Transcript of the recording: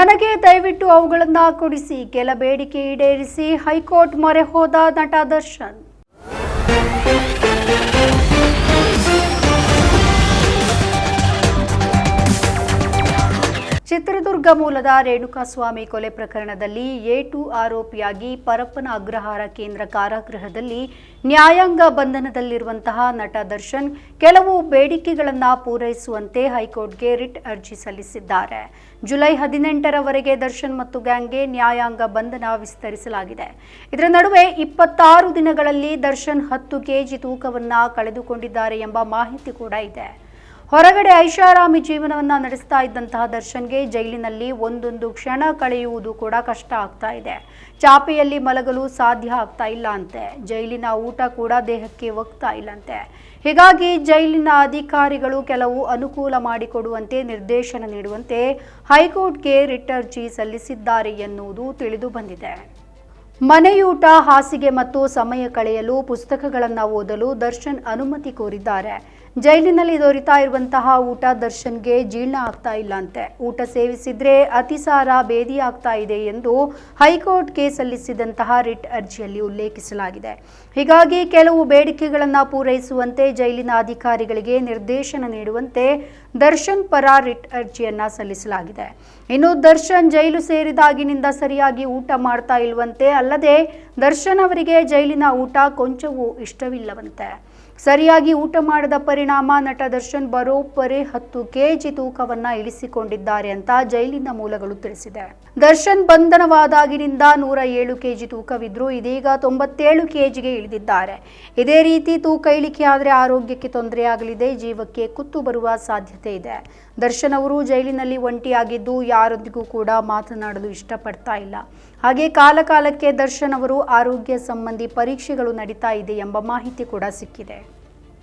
ನನಗೆ ದಯವಿಟ್ಟು ಅವುಗಳನ್ನ ಕೊಡಿಸಿ ಕೆಲ ಬೇಡಿಕೆ ಈಡೇರಿಸಿ ಹೈಕೋರ್ಟ್ ಮೊರೆ ಹೋದ ನಟ ದರ್ಶನ್. ಚಿತ್ರದುರ್ಗ ಮೂಲದ ರೇಣುಕಾಸ್ವಾಮಿ ಕೊಲೆ ಪ್ರಕರಣದಲ್ಲಿ ಎ ಟು ಆರೋಪಿಯಾಗಿ ಪರಪ್ಪನ ಅಗ್ರಹಾರ ಕೇಂದ್ರ ಕಾರಾಗೃಹದಲ್ಲಿ ನ್ಯಾಯಾಂಗ ಬಂಧನದಲ್ಲಿರುವಂತಹ ನಟ ದರ್ಶನ್ ಕೆಲವು ಬೇಡಿಕೆಗಳನ್ನು ಪೂರೈಸುವಂತೆ ಹೈಕೋರ್ಟ್ಗೆ ರಿಟ್ ಅರ್ಜಿ ಸಲ್ಲಿಸಿದ್ದಾರೆ. ಜುಲೈ ಹದಿನೆಂಟರವರೆಗೆ ದರ್ಶನ್ ಮತ್ತು ಗ್ಯಾಂಗ್ಗೆ ನ್ಯಾಯಾಂಗ ಬಂಧನ ವಿಸ್ತರಿಸಲಾಗಿದೆ. ಇದರ ನಡುವೆ ಇಪ್ಪತ್ತಾರು ದಿನಗಳಲ್ಲಿ ದರ್ಶನ್ ಹತ್ತು ಕೆಜಿ ತೂಕವನ್ನು ಕಳೆದುಕೊಂಡಿದ್ದಾರೆ ಎಂಬ ಮಾಹಿತಿ ಕೂಡ ಇದೆ. ಹೊರಗಡೆ ಐಷಾರಾಮಿ ಜೀವನವನ್ನ ನಡೆಸ್ತಾ ಇದ್ದಂತಹ ದರ್ಶನ್ಗೆ ಜೈಲಿನಲ್ಲಿ ಒಂದೊಂದು ಕ್ಷಣ ಕಳೆಯುವುದು ಕೂಡ ಕಷ್ಟ ಆಗ್ತಾ ಇದೆ. ಚಾಪೆಯಲ್ಲಿ ಮಲಗಲು ಸಾಧ್ಯ ಆಗ್ತಾ ಇಲ್ಲ ಅಂತೆ ಜೈಲಿನ ಊಟ ಕೂಡ ದೇಹಕ್ಕೆ ಒಗ್ತಾ ಇಲ್ಲಂತೆ. ಹೀಗಾಗಿ ಜೈಲಿನ ಅಧಿಕಾರಿಗಳು ಕೆಲವು ಅನುಕೂಲ ಮಾಡಿಕೊಡುವಂತೆ ನಿರ್ದೇಶನ ನೀಡುವಂತೆ ಹೈಕೋರ್ಟ್ಗೆ ರಿಟ್ ಅರ್ಜಿ ಸಲ್ಲಿಸಿದ್ದಾರೆ ಎನ್ನುವುದು ತಿಳಿದು ಬಂದಿದೆ. ಮನೆಯೂಟ, ಹಾಸಿಗೆ ಮತ್ತು ಸಮಯ ಕಳೆಯಲು ಪುಸ್ತಕಗಳನ್ನು ಓದಲು ದರ್ಶನ್ ಅನುಮತಿ ಕೋರಿದ್ದಾರೆ. ಜೈಲಿನಲ್ಲಿ ದೊರೀತಾ ಇರುವಂತಹ ಊಟ ದರ್ಶನ್ಗೆ ಜೀರ್ಣ ಆಗ್ತಾ ಇಲ್ಲ ಅಂತೆ ಊಟ ಸೇವಿಸಿದ್ರೆ ಅತಿಸಾರ ಬೇದಿ ಆಗ್ತಾ ಇದೆ ಎಂದು ಹೈಕೋರ್ಟ್ಗೆ ಸಲ್ಲಿಸಿದಂತಹ ರಿಟ್ ಅರ್ಜಿಯಲ್ಲಿ ಉಲ್ಲೇಖಿಸಲಾಗಿದೆ. ಹೀಗಾಗಿ ಕೆಲವು ಬೇಡಿಕೆಗಳನ್ನು ಪೂರೈಸುವಂತೆ ಜೈಲಿನ ಅಧಿಕಾರಿಗಳಿಗೆ ನಿರ್ದೇಶನ ನೀಡುವಂತೆ ದರ್ಶನ್ ಪರ ರಿಟ್ ಅರ್ಜಿಯನ್ನ ಸಲ್ಲಿಸಲಾಗಿದೆ. ಇನ್ನು ದರ್ಶನ್ ಜೈಲು ಸೇರಿದಾಗಿನಿಂದ ಸರಿಯಾಗಿ ಊಟ ಮಾಡ್ತಾ ಇಲ್ವಂತೆ ಅಲ್ಲದೆ ದರ್ಶನ್ ಅವರಿಗೆ ಜೈಲಿನ ಊಟ ಕೊಂಚವೂ ಇಷ್ಟವಿಲ್ಲವಂತೆ. ಸರಿಯಾಗಿ ಊಟ ಮಾಡದ ಪರಿಣಾಮ ನಟ ದರ್ಶನ್ ಬರೋಬ್ಬರಿ ಹತ್ತು ಕೆಜಿ ತೂಕವನ್ನ ಇಳಿಸಿಕೊಂಡಿದ್ದಾರೆ ಅಂತ ಜೈಲಿನ ಮೂಲಗಳು ತಿಳಿಸಿದೆ. ದರ್ಶನ್ ಬಂಧನವಾದಾಗಿನಿಂದ ನೂರ ಏಳು ಕೆಜಿ ತೂಕವಿದ್ರು, ಇದೀಗ ತೊಂಬತ್ತೇಳು ಕೆಜಿಗೆ ಇಳಿದಿದ್ದಾರೆ. ಇದೇ ರೀತಿ ತೂಕ ಇಳಿಕೆ ಆದರೆ ಆರೋಗ್ಯಕ್ಕೆ ತೊಂದರೆಯಾಗಲಿದೆ ಜೀವಕ್ಕೆ ಕುತ್ತು ಬರುವ ಸಾಧ್ಯತೆ ಇದೆ. ದರ್ಶನ್ ಅವರು ಜೈಲಿನಲ್ಲಿ ಒಂಟಿಯಾಗಿದ್ದು ಯಾರೊಂದಿಗೂ ಕೂಡ ಮಾತನಾಡಲು ಇಷ್ಟಪಡ್ತಾ ಇಲ್ಲ. ಹಾಗೆ ಕಾಲಕಾಲಕ್ಕೆ ದರ್ಶನ್ ಅವರು ಆರೋಗ್ಯ ಸಂಬಂಧಿ ಪರೀಕ್ಷೆಗಳು ನಡೀತಾ ಇದೆ ಎಂಬ ಮಾಹಿತಿ ಕೂಡ ಸಿಕ್ಕಿದೆ.